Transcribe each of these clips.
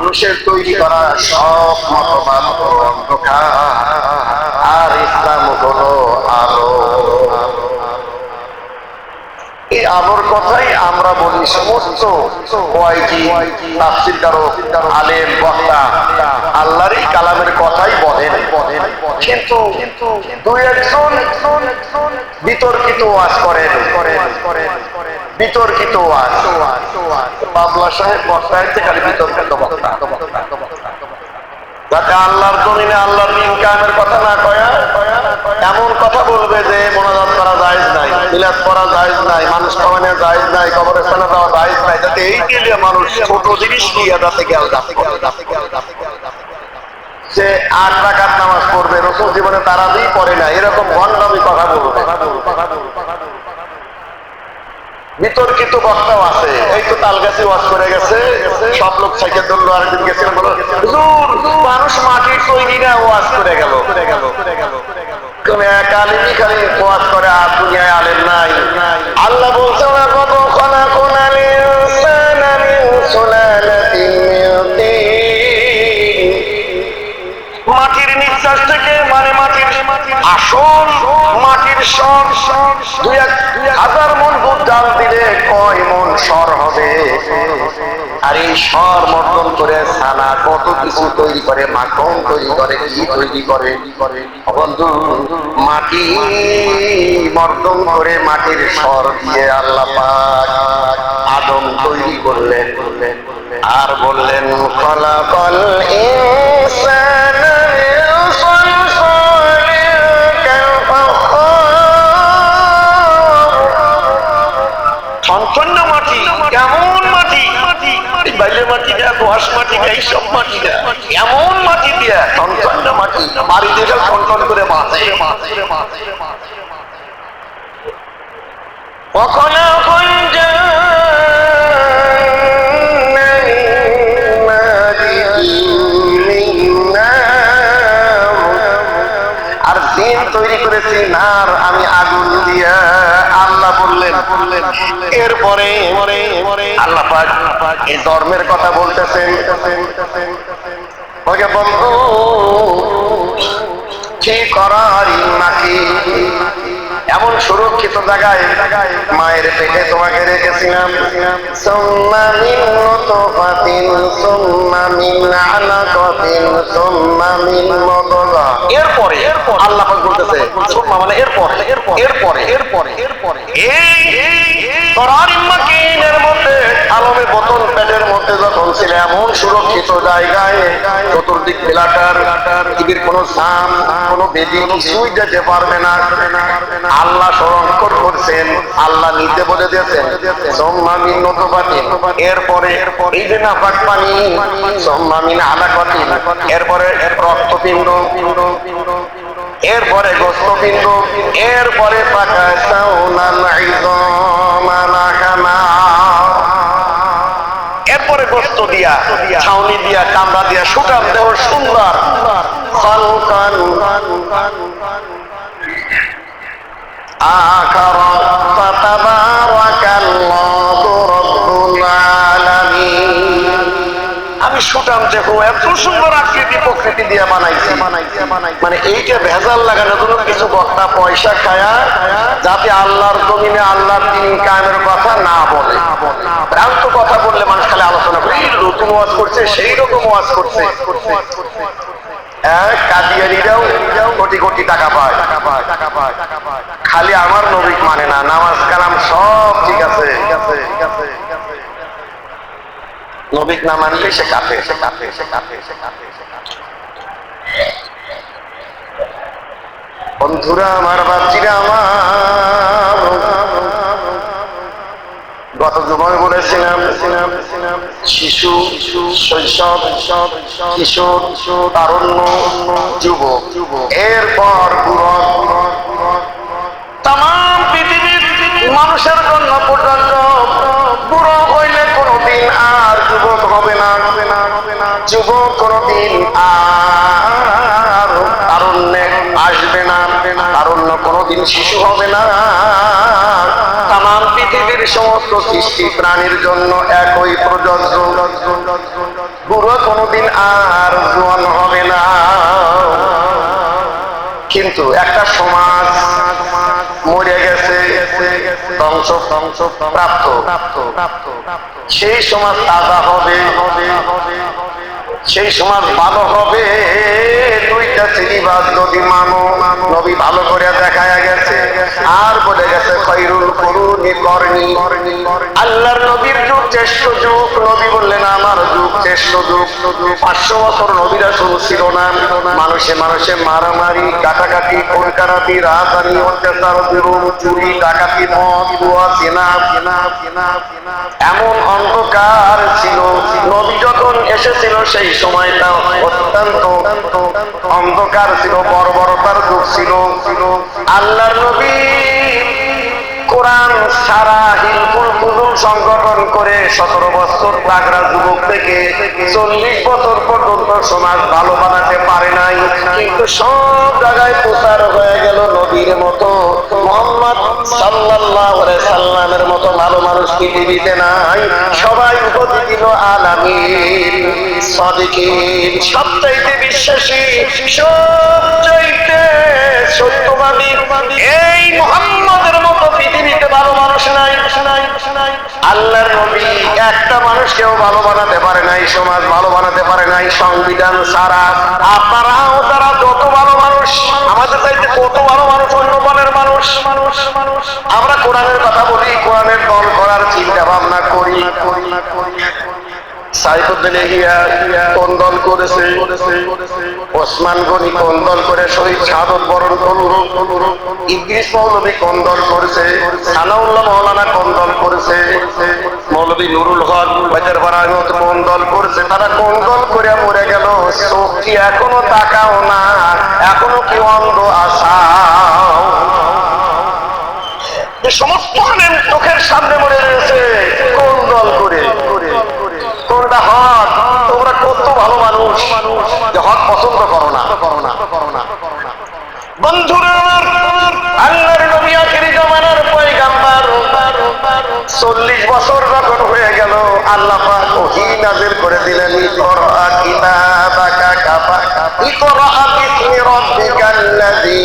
মানুষের তৈরি করা সব মতবাদ অন্ধকার, আর ইসলাম হলো আলো। এই আলোর কথাই আমরা বলি সমস্ত ওয়াইটি তাফসির আলেম, বক্তা আল্লাহর এই কালামের কথাই বলেন। কিন্তু দুই একজন বিতর্কিত ওয়াজ করেন করেন করেন। বিতর্কিত যাতে আল্লাহর জমিনে আল্লাহর দিন কায়েমের কথা না কয়া, এমন কথা বলবে যে করা জায়েজ নাই, মিলাদ করা জায়েজ নাই, মানুষ খাওয়ানো জায়েজ নাই যাওয়া জায়েজ নাই, যাতে এই মানুষ ছোট জিনিস যাতে গেল সে আট রাকাত নামাজ পড়বে, রসুল জীবনে তারা দিয়ে পড়ে না, এরকম ভণ্ডামি কথা বলবে। বিতর্কিত বক্তাও আছে। এই তো তালগাছি ওয়াজ করে গেছে। সব লোক সাইকেল ধরলো আরেকদিন বলো হুজুর মানুষ মাটির তৈরি না ওয়াজ করে গেল। করে গেল করে গেল তুমি এক আলিমই খালি ওয়াজ করে আর দুনিয়ায় আলেম নাই। আল্লাহ বলছে না কত খনা কোনা লিনসানা সুলালাতিন তিন। মাটির নিঃশ্বাস থেকে মানে মাটির আসল মাটির সব সব দুই এক হাজার স্বর হবে। আর এই স্বর মর্দন করে ছানা কত কিছু তৈরি করে, মাখন তৈরি করে কি তৈরি করে। বন্ধু, মাটি মর্দন করে মাটির স্বর দিয়ে আল্লাহ আদম তৈরি করলেন। আর বললেন কলা কল ইনসানা দোয়াশ মাটি দেয়া এইসব মাটি দেয়া এমন মাটি দেয়া ছনছন্য মাটি বাড়ি দিয়ে ছনছন করে মাঝে وخلق الجنة من نار আর দিন তৈরি করেছি নার আমি আগুন দিয়া আল্লাহ বললেন বললেন, এরপরে আল্লাহ এই ধর্মের কথা বলতেছেন। বন্ধু কি করার নাকি এমন সুরক্ষিত জায়গায় মায়ের পেটে তোমাকে রেখেছিলাম। সুম্মা মিন নুতফাতিন, সুম্মা মিন আলাকাতিন, সুম্মা মিন এরপরে আল্লাহ বলতেছে সুম্মা মানে এরপরে। এরপরে। এরপরে। এরপরে। এই করার মধ্যে আলমে বতন পেটের মধ্যে যখন ছিল এমন সুরক্ষিত জায়গায় চতুর্দিক মেলাটার পৃথিবীর কোনো সাম কোনো বেদি কিছুই যেতে পারবে না। আল্লাহ সংরক্ষণ করছেন আল্লাহ নিতে বলে দিয়েছেন সম্মামিন নতবাতি এরপরে এই যে নাপাক পানি সম্মামিন আলাকাতি এরপরে রক্তপিণ্ড। এরপরে গোস্তপিণ্ড এরপরে পাকায় সাউনাল ইযমানা কামা এরপরে গোস্ত দিয়া ছাউনি দিয়া কামড়া দিয়া সুটাম দেহ সুন্দর খালকান آخر فتبارك الله رب العالمين মানে আল্লাহর জমিনে আল্লাহর কায়েমের কথা না বলে। ভ্রান্ত কথা বললে মানুষ খালি আলোচনা করে নতুন ওয়াজ করছে সেই রকম ওয়াজ করছে। হ্যাঁ, কাদিয়ানিরাও কোটি কোটি টাকা পায়। খালি আমার নবিক মানে না নামাজ কালাম সব ঠিক আছে ঠিক আছে ঠিক আছে ঠিক আছে নবিক না মানলে সে কাঁপে সে কাঁপে সে কাঁপে সে কাঁপে সে কাঁপে বন্ধুরা আমার, বাচ্চিরা আমার, গত জুমায় বলেছিলাম, শিশু, শৈশব, কিশোর, তারুণ্য, যুবক এরপর তাম পৃথিবীর মানুষের জন্য পর্যন্ত যুবক কোনোদিন আর তারুণ্যে আসবে না, তারুণ্য কোনোদিন শিশু হবে না। তাম পৃথিবীর সমস্ত সৃষ্টি প্রাণীর জন্য একই প্রযোজ্য। বুড়ো কোনোদিন আর জোয়ান হবে না। কিন্তু একটা সমাজ মরে গেছে, ধ্বংস ধ্বংস, প্রাপ্ত। সেই সমাজ তাজা হবে। সেই সমাজ ভালো হবে, দুইটা শ্রেণীবাদ নদী মানো নবী ভালো করে দেখায়া গেছে। আর বলে গেছে, খৈরুল করুনি করনি আল্লাহর নবীর যুগ শ্রেষ্ঠ যুগ। নবী বললেন, আমার যুগ শ্রেষ্ঠ যুগ। পাঁচশো বছর নবীরা শুরু ছিল না। মানুষে মানুষে মারামারি, কাটাকাটি কলকারাতি রাজধানী, অত্যাচার, জুলুম, চুরি, ডাকাতি, মদ চেনা চেনা এমন অন্ধকার ছিল। নবী যখন এসেছিল, সেই সময়টা অত্যন্ত অন্ধকার ছিল বর্বরতার যুগ ছিল। আল্লাহ নবী কোরআন সারা হিলফুল ফুজুল সংগঠন করে সতেরো বছর পাগড়া যুবক থেকে চল্লিশ বছর পর্যন্ত সমাজ ভালো বানাতে পারে নাই। কিন্তু সব জায়গায় প্রচার হয়ে গেল নবীর মতো। মোহাম্মদ আলাইহি সাল্লামের মতো ভালো মানুষ পৃথিবীতে নাই? সবাই উপদি দিল আলামিন, সাদিকিন, সবচাইতে বিশ্বাসী, সবচাইতে সত্যবাদী এই মোহাম্মদের আল্লাহর নবী একটা মানুষকেও ভালো বানাতে পারে নাই, সমাজ ভালো বানাতে পারে নাই, সংবিধান সারা আপনারাও তারা যত ভালো মানুষ, আমাদের চাইতে কত ভালো মানুষ অন্য বনের মানুষ। মানুষ মানুষ আমরা কোরআনের কথা বলি, কোরআনের দল করার চিন্তা ভাবনা করি করি করি। করে বরণ মৌলবী নুরুল হক, বাজার বারাহত করেছে। তারা কোন দল করে মরে গেল। চোখ কি এখনও তাকাও না, এখনও কি অন্ধ আশা। সমস্ত চোখের সামনে মরে রয়েছে কোন দল করে কোনটা হক তোমরা কত ভালো মানুষ হক পছন্দ করো না। করো না করো না বন্ধুরা আল্লাহর নবী আখিরি জামানার পয়গাম্বার। চল্লিশ বছর যখন হয়ে গেল, আল্লাহ পাক ওহী করে দিলেন ইকরা কিতাবাকা কাফা ইকরা বিসমি রাব্বিকাল্লাযী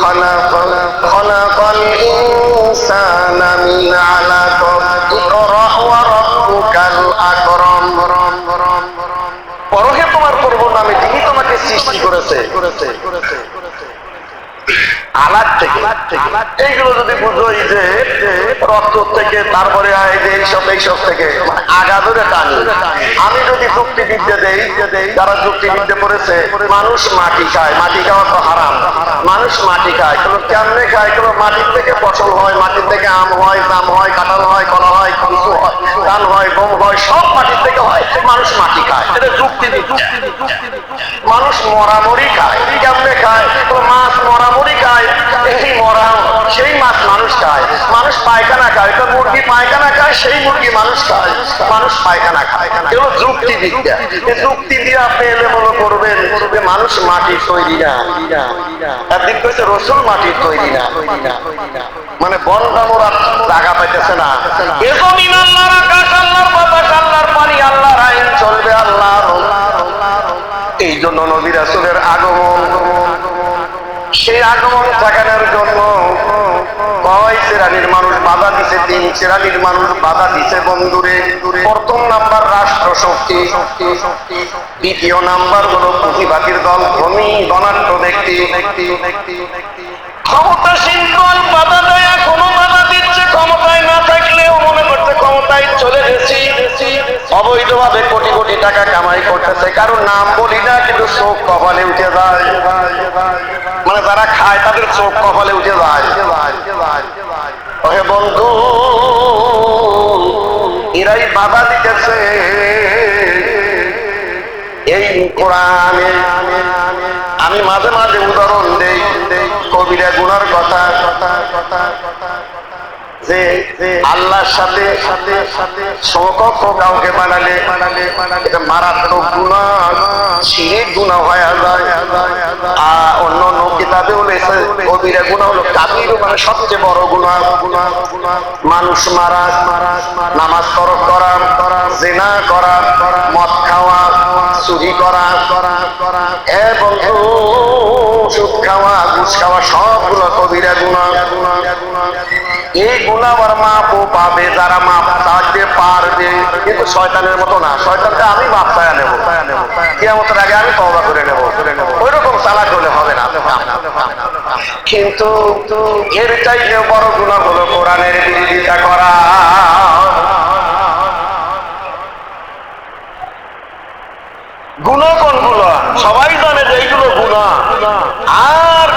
খালাক, খালাকাল সৃষ্টি করেছে। মানে মানুষ মাটি খায়, মাটি খাওয়া তো হারাম। মানুষ মাটি খায় কোনো কেমনে খায়? কোনো মাটির থেকে ফসল হয়, মাটির থেকে আম হয়, জাম হয়, কাঁঠাল হয়, কলা হয়, কংসু হয়, ধান হয়, গম হয়, সব মাটির থেকে হয়, মানুষ মাটি খায়। এটা যুক্তিবিদ্যা। মানুষ মরামরি খায়। কেমনে খায়? মাছ মরামরি খায় এই মরা, সেই মাছ মানুষ খায়। মানুষ পায়খানা খায়। তো মুরগি পায়খানা খায়, সেই মুরগি মানুষ খায়। মানুষ পায়খানা খায়। এগুলো যুক্তি বিদ্যা। যুক্তি দিয়ে আপনি এলে মনে করবেন যে মানুষ মাটির তৈরি না। একদিন কইছে রসুল মাটির তৈরি না। মানে বন জানোয়ার জায়গা পাইতেছে না। এ আল্লাহর আকাশ, আল্লাহর বাতাস, আল্লাহর পানি, আল্লাহর আইন চলবে আল্লাহর। এই জন্য নবী রাসূলের আগমন সেই আগমন ঠেকানোর জন্য কয় শ্রেণির মানুষ বাধা দিছে, তিন শ্রেণির মানুষ বাধা দিছে বন্ধুরে। প্রথম নাম্বার রাষ্ট্র শক্তি দ্বিতীয় নাম্বার হলো প্রতিবাদীর দল, ধনী, ধনাঢ্য ব্যক্তি। ক্ষমতাসীন দল বাধা দেয় কোনো দিচ্ছে ক্ষমতায় না থাকলেও মনে করছে ক্ষমতায় চলে গেছি। অবৈধভাবে কোটি কোটি টাকা কামাই করতেছে। কারণ নাম বলি না, কিন্তু চোখ কপালে উঠে যায়। মানে যারা খায়, তাদের চোখ কপালে উঠে যায়। ওহে বন্ধু, এরাই বাধা দিতেছে। এই কোরআনে আমি মাঝে মাঝে উদাহরণ দেই। কবিরা গুনার কথা কথা কথা কথা। যে আল্লাহর সাথে সাথে সাথে সমকক্ষ কাউকে বানালে বানালে এটা মারাত্মক গুণা গুণা হয়ে আর অন্য অন্য কিতাবে গুণা হলো কাবির মানে সবচেয়ে বড় গুণা গুণা গুণা মানুষ মারা, নামাজ তরক করা করা জেনা করা করা মদ খাওয়া, চুরি করা করা করা এবং সুদ খাওয়া, ঘুষ খাওয়া, সবগুলো কবিরা গুণা গুণা গুণা এই গুণা আবার মাপও পাবে যারা মাপ চাইতে পারবে। কিন্তু শয়তানের মতো না। শয়তানকে আমি মাপ চায়া নেব কিয়ামতের আগে আমি তওবা করে নেব। ওই রকম চালাক হলে হবে না। কিন্তু এর চাইতে বড় গুণা হলো কোরআনের বিরোধিতা করা। গুণা কোনগুলো? সবাই জানে যে এইগুলো গুণা আর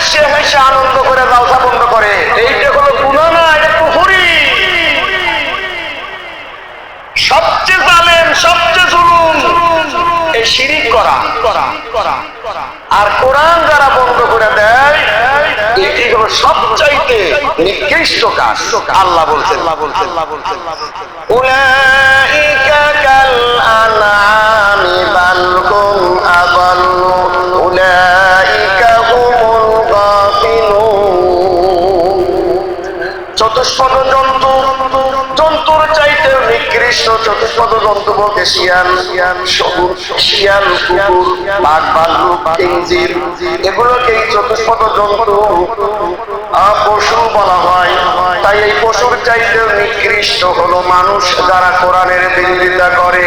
হাসে হাসে আনন্দ করে লালসা বন্ধ করে। এইটা হলো গুণা না এটা পুকুরি সবচেয়ে জালেন সবচেয়ে জুলুম এই শিরিক করা। করা করা আর কোরআন যারা বন্ধ করে দেয় এটি হলো সবচাইতে নিকৃষ্ট কাজ। আল্লাহ বলছেন। আল্লাহ বলছেন। আল্লাহ বলছেন উলাইকা কাল আনআমি এই চতুষ্পদ জন্তু পশু বলা হয়। তাই এই পশুর চাইতে নিকৃষ্ট হলো মানুষ যারা কোরআনের বিরোধিতা করে।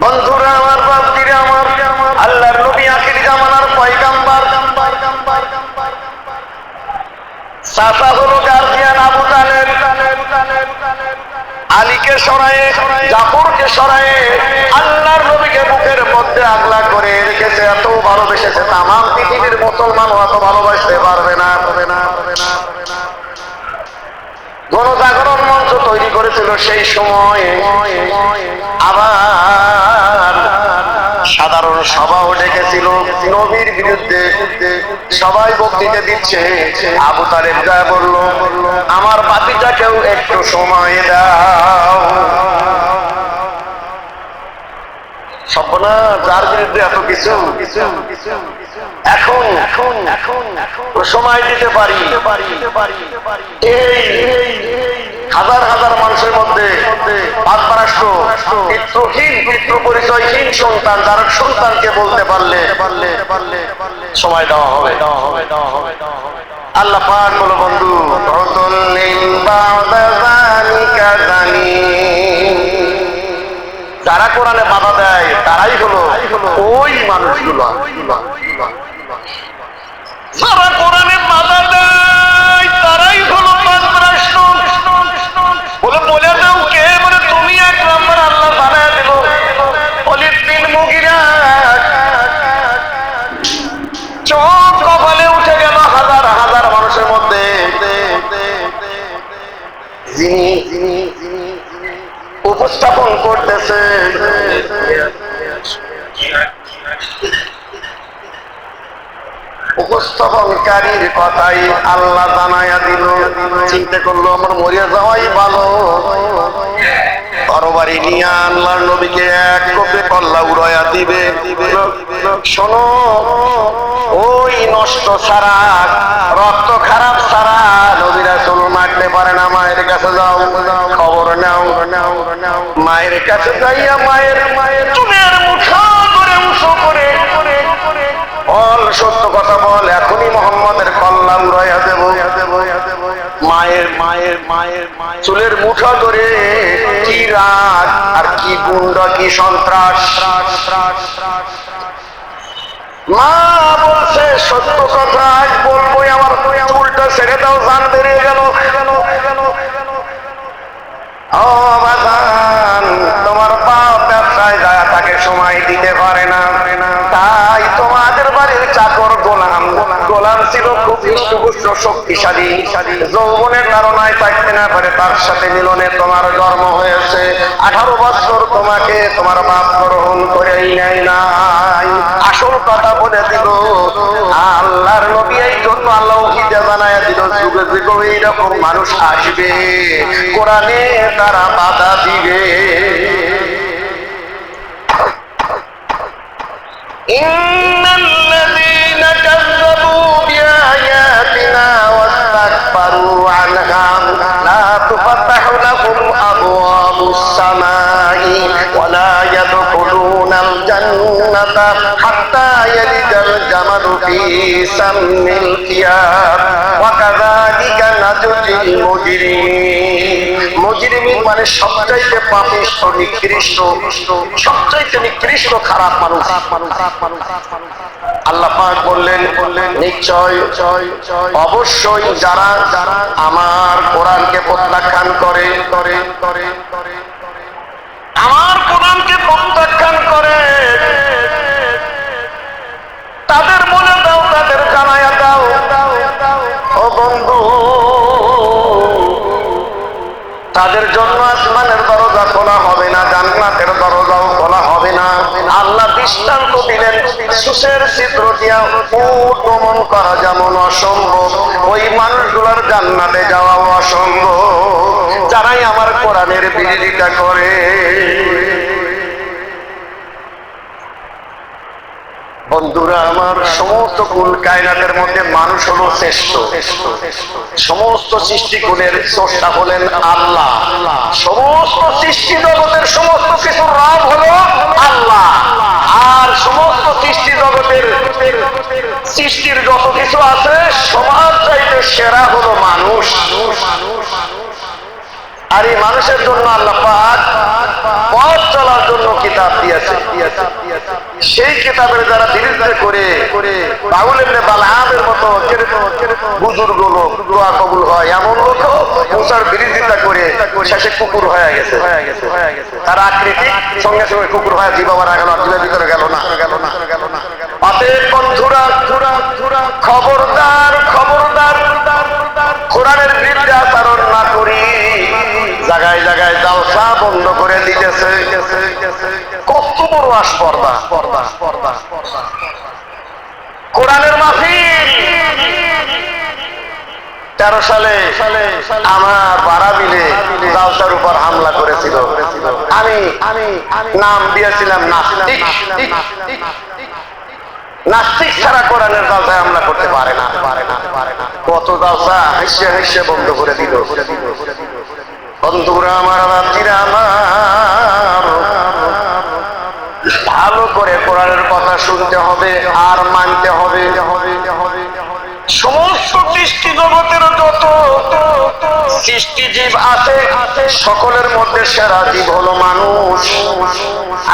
বন্ধুরা, আমার বাপটিরে আমার আল্লাহর নবী আখির জামানার পয়গাম্বার। চাচা হলো গার্জিয়ান আবু আলীকে সরায়ে, জাফরকে সরায়ে, আল্লাহর নবীকে বুকের মধ্যে আগলা করে রেখেছে, এত ভালোবেসেছে। তাম পৃথিবীর মুসলমান অত ভালোবাসতে পারবে না পারবে না পারবে না। গণজাগরণ মঞ্চ তৈরি করেছিল সেই সময়। আবার সাধারণ সভাও ডেকেছিল নবীর বিরুদ্ধে সবাই বক্তৃতা দিচ্ছে আবু তারেব যা বলল আমার বাতিটাকেও একটু সময় দাও যার বিরুদ্ধে এত কিছু এখন এখন এখন সময় দিতে পারি এই হাজার হাজার মানুষের মধ্যে পিতৃহীন পিতৃ পরিচয়হীন সন্তান যার সন্তানকে বলতে পারলে পারলে পারলে সময় দেওয়া হবে। দেওয়া হবে দেওয়া হবে আল্লাহ পাক বলো বন্ধু জানি যারা কোরআনে বাধা দেয় তারাই হলো ওই মানুষগুলো। যারা কোরআনে বাধা দেয় বলে বলে দাও কে বলে কথাই আল্লাহ জানাইয়া দিল, চিন্তা করল আমার মরিয়া যাওয়াই ভালো। তরবারি নিয়ে নবীকে এক কোপে কল্লা উড়াইয়া দিবে। শোনো, ওই নষ্ট ছাড়া রক্ত খারাপ ছাড়া নবীরা চুল মারতে পারে না, মায়ের কাছে যাও, খবর নাও। মায়ের কাছে যাইয়া মায়ের মায়ের চুলের মুঠা করে করে করে বল, সত্য কথা বল, এখনই মোহাম্মদের কল্লা উড়াইয়া দেব মায়ের মায়ের মায়ের মায়ের। চুলের মুঠা ধরে কি রাগ আর কি গুন্ড, কি সন্ত্রাস? মা বলছে, সত্য কথা, আজ বলবোই আমার চুলটা ছেড়ে দাও, জান বেরিয়ে গেল। তোমার বাপ ব্যবসায় যায় তাকে সময় দিতে পারে না। তাই চাকর গোলাম। গোলাম ছিল খুব সুপুষ্ট শক্তিশালী যৌবনের কারণায় থাকতে না পারে তার সাথে মিলনে তোমার জন্ম হয়েছে। আঠারো বছর তোমাকে তোমার বাপ গ্রহণ করেই নেয় নাই। আসল কথা বলে দিল আল্লাহর নবী এই জন্য আল্লাহ বানায় দিল, যুগে যুগে এইরকম মানুষ আসবে। কোরআনে তারা বাধা দিবে। إن الذين كذبوا بآياتنا واستكبروا عنها لا تفتح لهم أبواب السماء ولا يدخلون الجنة حتى يلد الجمل মুজরিমিন মানে সবচাইতে নিকৃষ্ট সবচাইতে নিকৃষ্ট খারাপ মানুষ। আল্লাহ পাক বললেন বললেন নিশ্চয়, অবশ্যই যারা যারা আমার কোরআনকে প্রত্যাখ্যান করে করে করে, আমার কোরআনকে প্রত্যাখ্যান করে তাদের বলে দাও, তাদের জানায়া দাও। ও বন্ধু, তাদের জন্য আসমানের দরজা খোলা হবে না, জান্নাতের দরজাও খোলা হবে না। আল্লাহ দৃষ্টান্ত দিলেন, সুসের চিত্র দিয়া উট গমন করা যেমন অসম্ভব, ওই মানুষগুলোর জান্নাতে যাওয়া অসম্ভব। যারাই আমার কোরআনের বিরোধিতা করে বন্ধুরা, আমার সমস্ত কুল কায়নাতের মধ্যে মানুষ হলো শ্রেষ্ঠ। সমস্ত সৃষ্টিকুলের স্রষ্টা হলেন আল্লাহ। সমস্ত সৃষ্টি জগতের সমস্ত কিছুর রাম হলো আল্লাহ। আর সমস্ত সৃষ্টি জগতের সৃষ্টির যত কিছু আছে, সবার চাইতে সেরা হলো মানুষ মানুষ মানুষ। আর এই মানুষের জন্য আল্লাহ পথ চলার জন্য কিতাব দিয়েছে সেই কিতাবের যারা বিরুদ্ধে করে করে বাউল এমনি বালামের মতো বুজুর্গ লোক দোয়া কবুল হয় এমন লোক মুসার বিরোধিতা করে শেষে কুকুর হয়ে গেছে হয়ে হয়ে তার আকৃতি সঙ্গে সঙ্গে কুকুর হয়ে জীবাবার গেল জীবের ভিতরে গেল না গেল না গেল না খবরদার খবরদার কোরআনের বিরুদ্ধে আচরণ না করি জায়গায় জায়গায় জালসা বন্ধ করে দিতেছে। কত বড় পর্দা কোরআনের মাফিক তেরো সালে আমার বাড়া বিলে জালসার উপর হামলা করেছিল। আমি আমি নাম দিয়েছিলাম নাস্তিক। নাস্তিক ছাড়া কোরআনের জালসায় হামলা করতে পারে না। কত জালসা হেসে হেসে বন্ধ করে দিল। আমার বাপজিরা আমার। ভালো করে কোরআনের কথা শুনতে হবে আর মানতে হবে হবে হবে। সমস্ত সৃষ্টি জগতের যত সৃষ্টি জীব আছে, সকলের মধ্যে সেরা জীব হলো মানুষ।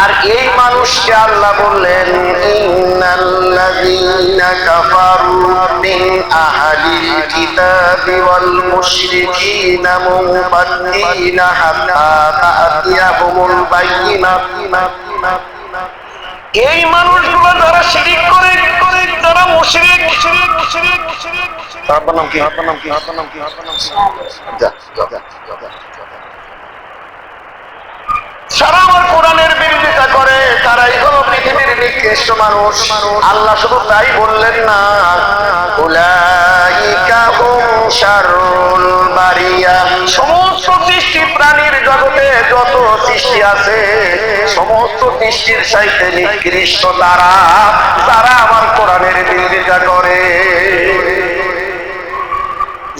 আর এই মানুষকে আল্লাহ বললেন, ইন্নাল্লাযীনা কাফারু এই মানুষগুলো যারা শিরিক করে করে যারা মুশরিক মুশরিক মুশরিক মুশরিক তার নাম কি? তার নাম কি? তার নাম কি? যা যা যা। সারা আমার কোরআনের করে তারাই হলো পৃথিবীর নিকৃষ্ট মানুষ। আল্লাহ শুধু তাই বললেন না সমস্ত প্রাণীর জগতে যত আছে, সমস্ত নিকৃষ্ট তারা তারা আমার কোরআনের বিরোধিতা করে।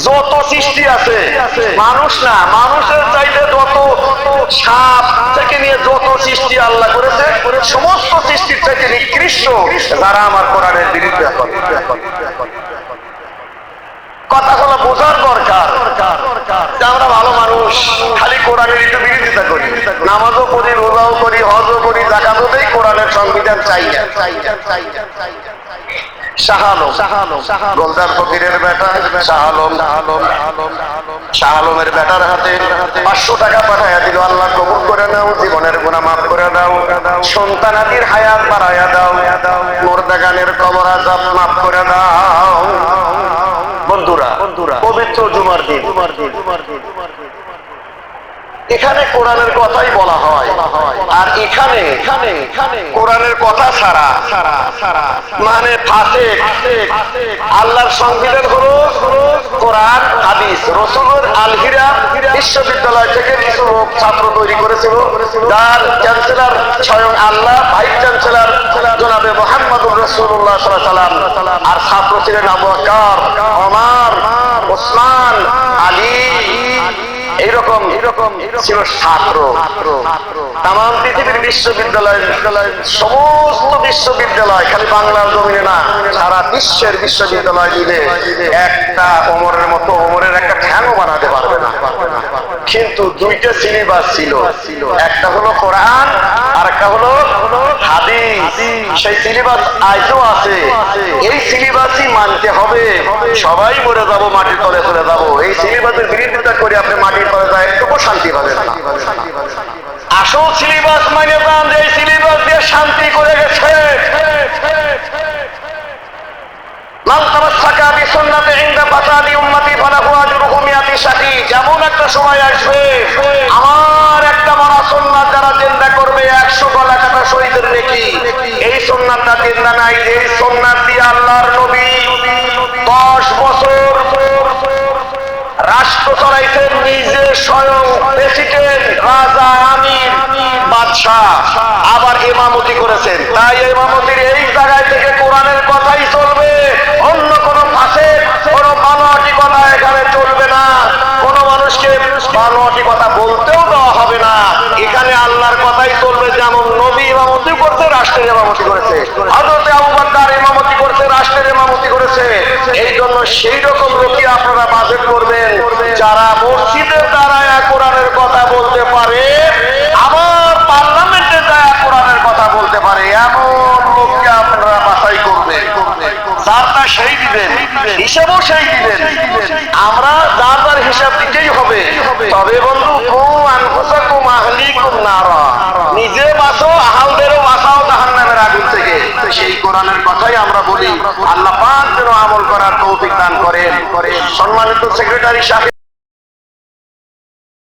যত সৃষ্টি আছে, মানুষ না, মানুষের চাইতে যত সাপ থেকে নিয়ে যত সৃষ্টি আল্লাহ করেছে, সমস্ত সৃষ্টির চাইতে নিকৃষ্ট যারা আমার কোরআনের বিরুদ্ধে কথাগুলো বোঝার দরকার। আমরা ভালো মানুষ, খালি কোরআনের একটু বিরোধিতা করি। নামাজও করি, রোজাও করি, হজও করি জাকাতও কোরআনের সংবিধান চাই না। শাহালম গোলদার ফকিরের বেটা শাহালম। শাহালমের বেটার হাতে পাঁচশো টাকা পাঠাইয়া দিল। আল্লাহ কবুল করে নাও জীবনের গুণা মাফ করে দাও। সন্তানাদির হায়াত বাড়াইয়া দাও। মোরদাগানের কবর আজাব মাফ করে দাও। বন্ধুরা বন্ধুরা পবিত্র জুমার দিন জুমার দিন। জুমার দিন। এখানে কোরআনের কথাই বলা হয়। আর এখানে কোরআনের কথা ছাড়া মানে ফাঁসে। আল্লাহর সংবিধান হলো কোরআন, হাদিস। রসুলের আলহিরা বিশ্ববিদ্যালয় থেকে কিছু লোক ছাত্র তৈরি করেছিল। যার চ্যান্সেলর স্বয়ং আল্লাহ, ভাইস চ্যান্সেলর জনাবে মোহাম্মদুর রসুল্লাহ সাল্লাম আর ছাত্র ছিলেন আবু ওমর, ওসমান, আলী। এইরকম এরকম ছিল ছাত্র তাম পৃথিবীর বিশ্ববিদ্যালয় বিদ্যালয় সমস্ত বিশ্ববিদ্যালয় খালি বাংলার জমিনে না সারা বিশ্বের বিশ্ববিদ্যালয় মিলে একটা অমরের মতো ওমরের একটা ঠ্যাংও বানাতে পারবে না। কিন্তু দুইটা সিলেবাস ছিল। একটা হলো কোরআন আর একটা হলো হাদিস। সেই সিলেবাস আজও আছে। এই সিলেবাসই মানতে হবে। সবাই মরে যাব, মাটির তলে চলে যাব। এই সিলেবাসের বিরোধিতা করে আপনি মাটির তলে যায়, একটুকু শান্তি পাবেন না। আসল সিলেবাস মানে যান যে সিলেবাস দিয়ে শান্তি করে গেছে। মান যেমন একটা সময় আসবে, আমার একটা মরা সুন্নাত যারা জিন্দা করবে 100 গলা কাটা শহীদের নেকি। এই সুন্নাতটা জিন্দা নাই, এই সুন্নাত দিয়ে আল্লাহর নবী 10 বছর রাষ্ট্র চলাইতেন নিজে স্বয়ং প্রেসিডেন্ট রাজা আমির বাদশাহ। আবার ইমামতি করেছেন। তাই ইমামতির এই জায়গায় থেকে কোরআনের কথাই চলবে। অন্য কোন ফাঁসে কোনো বানোয়াটি কথা এখানে চলবে না। মানুষকে বানোয়াটি কথা বলতেও দেওয়া হবে না। এখানে আল্লাহর কথাই চলবে, যেমন নবী ইমামতি করছে, রাষ্ট্রের ইমামতি করেছে। হজরতে আবু বাক্কার ইমামতি করছে, রাষ্ট্রের ইমামতি করেছে। এই জন্য সেই রকম লোকই আপনারা বাজেট করবেন। যারা মসজিদের দ্বারা কোরআনের কথা বলতে পারে আবার পার্লামেন্টে যায় কোরআনের কথা বলতে পারে এমন লোককে আপনারা বাছাই করবে যারটা সেই দিবেন, হিসাবও সেই দিবেন। আমরা যার যার হিসাব দিতেই হবে। তবে বন্ধু নিজে বাঁচো, আহালদেরও বাঁচাও আগুন থেকে। সেই কোরআনের কথাই আমরা বলি। আল্লাহ যেন আমল করার তৌফিক দান করেন। সম্মানিত সেক্রেটারি সাহেব।